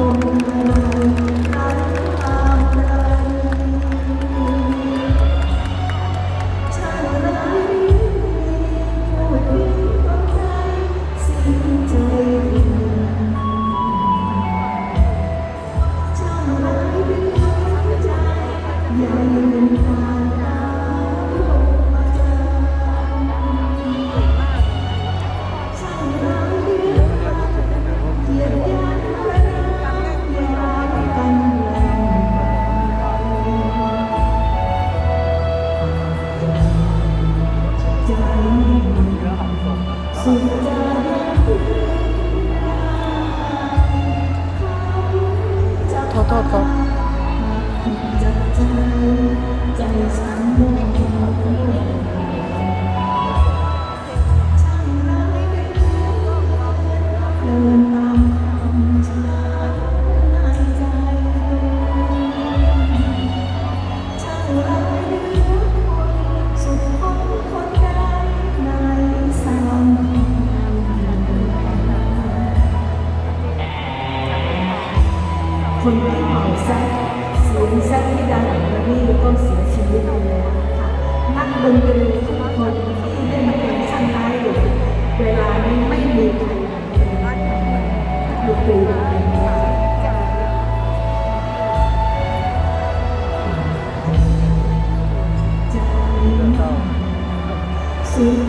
Oh. Thank you. คนที่เป่าแซกเสียงแซกที่ดังระนี่ก็เสียชีวิตไปแล้วค่ะนักดนตรีทุกคนที่ได้มาเป็นช่างไม้อยู่เวลานี้ไม่มีใครเป็นนักดนตรีเลยใจสุดใจยัง